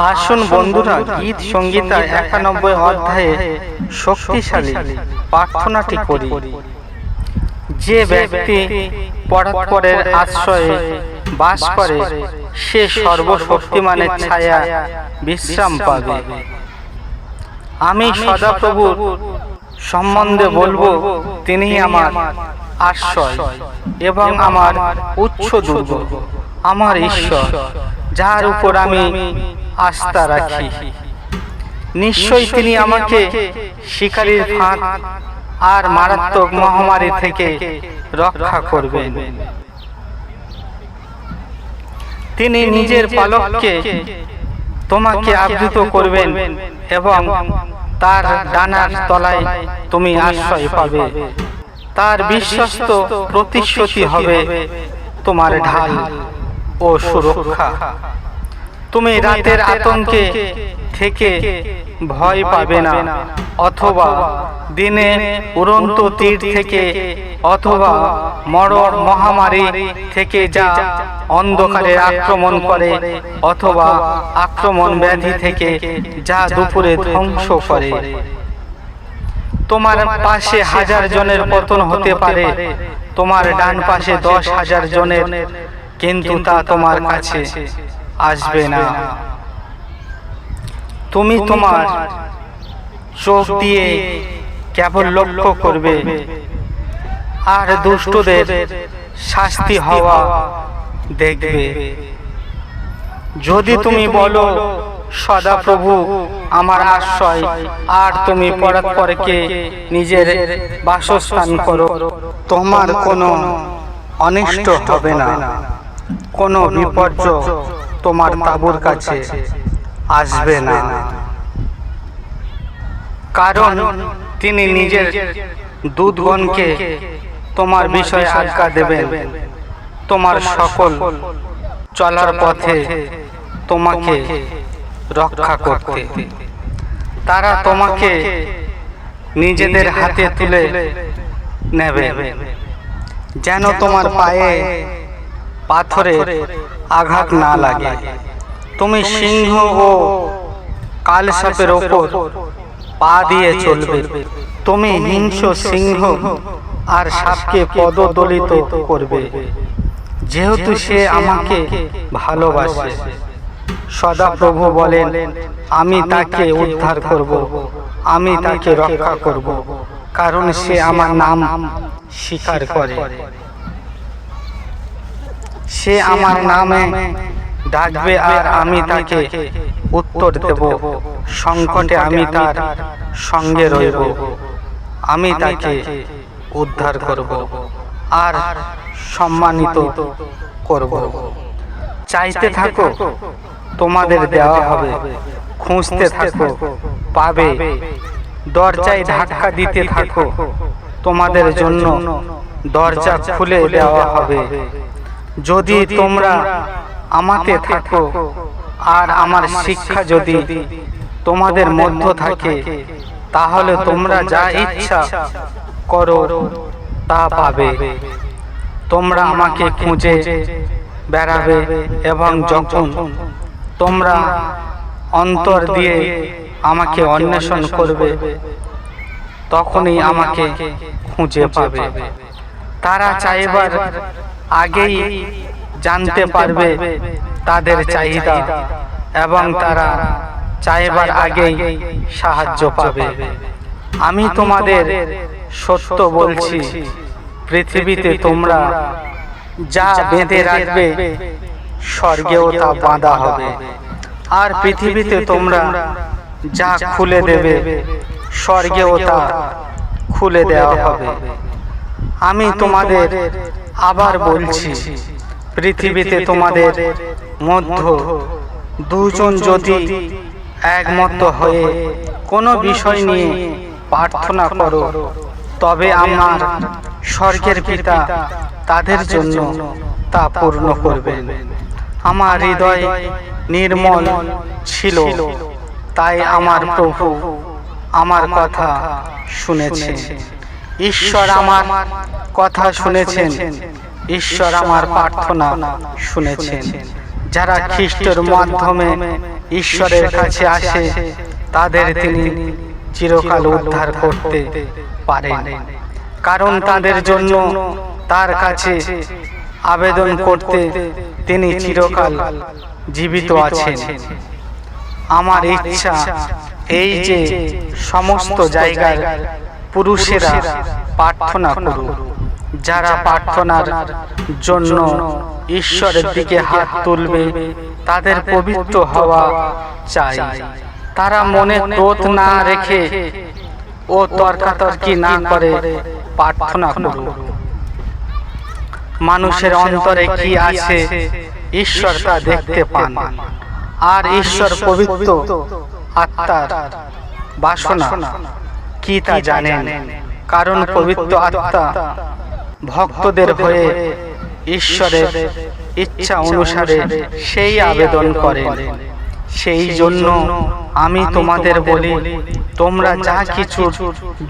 আসুন বন্ধুরা গীত সঙ্গীতা একানব্বই অধ্যায়ে শক্তিশালী প্রার্থনাটি করি। যে ব্যক্তি পরস্পরের আশ্রয়ে বাস করে সে সর্বশক্তিমানের ছায়া বিশ্রাম পাবে। আমি সদাপ্রভুর সম্বন্ধে বলব তিনি আমার আশ্রয় এবং আমার উচ্চ দুর্গ আমার ঈশ্বর যার উপর আমি আস্থা রাখি। নিশ্চয়ই তিনি আমাকে শিকারীর ফাঁদ আর মারাত্মক মহামারী থেকে রক্ষা করবেন। তিনি নিজের পালককে তোমাকে আবৃত করবেন এবং তার ডানার তলায় তুমি আশ্রয় পাবে। তার বিশ্বস্ত প্রতিশ্রুতি হবে তোমার ঢাল ও সুরক্ষা। তুমি রাতের আতঙ্কে থেকে ভয় পাবে না। অথবা দিনে উড়ন্ত তীর থেকে অথবা মরণ মহামারী থেকে যা অন্ধকারে আক্রমণ করে অথবা আক্রমণ ব্যাধি থেকে যা দুপুরে ধ্বংস করে। তোমার পাশে হাজার জনের পতন হতে পারে। তোমার ডান পাশে দশ হাজার জনের কিন্তু তা তোমার কাছে। আসবে না। তুমি তোমার চোখ দিয়ে কেবল লক্ষ্য করবে। আর দুষ্টদের শাস্তি হওয়া দেখবে। যদি তুমি বলো সদা প্রভু আমার আশ্রয়। আর তুমি পরস্পরকে নিজের বাসস্থান করো। তোমার কোনো অনিষ্ট হবে না। কোনো বিপর্যয় তোমার তাবুর কাছে আসবে না। কারণ তিনি নিজের দুধগণকে তোমার বিষয়ে আজ্ঞা দেবেন। তোমার সকল চলার পথে তোমাকে রক্ষা করতে। তারা তোমাকে নিজেদের হাতে তুলে নেবে। যেন তোমার পায়ে পাথরে আঘাত না লাগে। তুমি সিংহ ও কালসাপের ওপর পা দিয়ে চলবে। তুমি হিংস্র সিংহ আর সাপকে পদদলিত করবে। যেহেতু সে আমাকে ভালোবাসে সদা প্রভু বলেন, আমি তাকে উদ্ধার করব, আমি তাকে রক্ষা করব, কারণ সে আমার নাম স্বীকার করে। সে আমার নামে ডাকবে আর আমি তাকে উত্তর দেব। সংকটে আমি তার সঙ্গে রইব। আমি তাকে উদ্ধার করব আর সম্মানিত করব। চাইতে থাকো তোমাদের দেওয়া হবে। খুঁজতে থাকো পাবে। দরজায় ধাক্কা দিতে থাকো। তোমাদের জন্য দরজা খুলে দেওয়া হবে। যদি তোমরা আমাতে থাকো আর আমার শিক্ষা যদি তোমাদের মধ্য থাকে তাহলে তোমরা যা ইচ্ছা করো তা পাবে। তোমরা আমাকে খুঁজে বেড়াবে এবং যখন তোমরা অন্তর দিয়ে আমাকে অন্বেষণ করবে তখনই আমাকে খুঁজে পাবে। তারা চাইবার আগেই জানতে পারবে তাদের চাহিদা এবং তারা চাইবার আগেই সাহায্য পাবে। আমি তোমাদের সত্য বলছি, পৃথিবীতে তোমরা যা বেঁধে রাখবে, স্বর্গেও তা বাঁধা হবে। আর পৃথিবীতে তোমরা যা খুলে দেবে, স্বর্গেও তা খুলে দেওয়া হবে। আমি তোমাদের আবার বলছি পৃথিবীতে তোমাদের মধ্য দুজন যদি একমত হয়ে কোনো বিষয় নিয়ে প্রার্থনা করো তবে আমার স্বর্গের পিতা তাদের জন্য তা পূর্ণ করবেন। আমার হৃদয় নির্মল ছিল। তাই আমার প্রভু আমার কথা শুনেছেন ঈশ্বর আমার কথা শুনেছেন। ঈশ্বর আমার প্রার্থনা শুনেছেন। যারা খ্রিস্টের মাধ্যমে ঈশ্বরের কাছে আসে, তাদের তিনি চিরকাল উদ্ধার করতে পারেন। কারণ তাদের জন্য তার কাছে আবেদন করতে তিনি চিরকাল জীবিত আছেন। আমার ইচ্ছা এই যে সমস্ত জায়গার পুরুষেরা প্রার্থনা করুক। যারা প্রার্থনার জন্য ঈশ্বরের দিকে হাত তুলবে তাদের পবিত্র হওয়া চাই। তারা মনে ক্রোধ না রেখে ও তর্কাতর্কি না করে প্রার্থনা করুক। মানুষের অন্তরে কি আছে ঈশ্বর তা দেখতে পান। আর ঈশ্বর পবিত্র আত্মার বাসনা। কি তা জানেন? কারণ পবিত্র আত্মা ভক্তদের হয়ে ঈশ্বরের ইচ্ছা অনুসারে সেই আবেদন করেন। সেই জন্য আমি তোমাদের বলি তোমরা যা কিছুর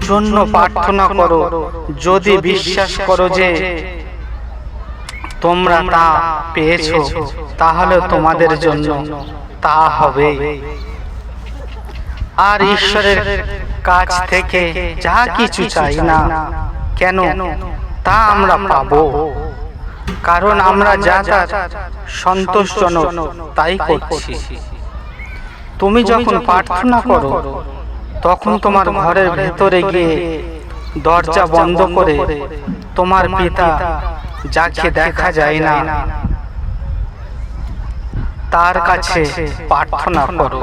জন্য প্রার্থনা করো যদি বিশ্বাস করো যে তোমরা তা পেয়েছ তাহলে তোমাদের জন্য তা হবে। আর ঈশ্বরের কাছ থেকে যা কিছু চাই না কেন তা আমরা পাবো? কারণ আমরা যা তা সন্তোষজনক তাই করছি। তুমি যখন প্রার্থনা করো তখন তোমার ঘরের ভেতরে গিয়ে দরজা বন্ধ করে তোমার পিতা যাকে দেখা যায় না তার কাছে প্রার্থনা করো।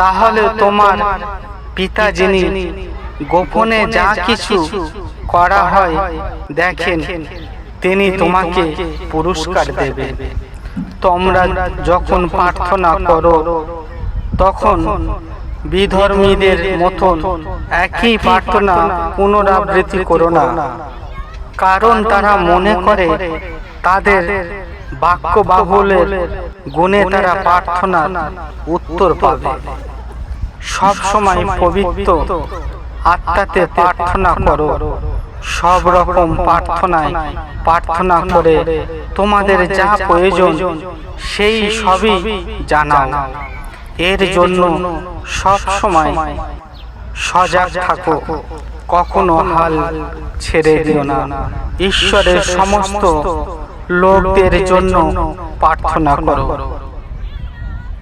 তাহলে তোমার পিতা যিনি গোপনে যা কিছু করা হয় দেখেন তিনি তোমাকে পুরস্কার দেবে। তোমরা যখন প্রার্থনা করো তখন বিধর্মীদের মতন একই প্রার্থনা পুনরাবৃত্তি করো না। কারণ তারা মনে করে তাদের বাক্য বাহুলের গুণে তারা প্রার্থনার উত্তর পাবে। সব সময় পবিত্র। আত্মাতে প্রার্থনা করো। সব রকম প্রার্থনায় প্রার্থনা করে তোমাদের যা প্রয়োজন সেই সবই জানাও। এর জন্য সব সময় সজাগ থাকো। কখনো হাল ছেড়ে দিও না। ঈশ্বরের সমস্ত লোকদের জন্য প্রার্থনা করো।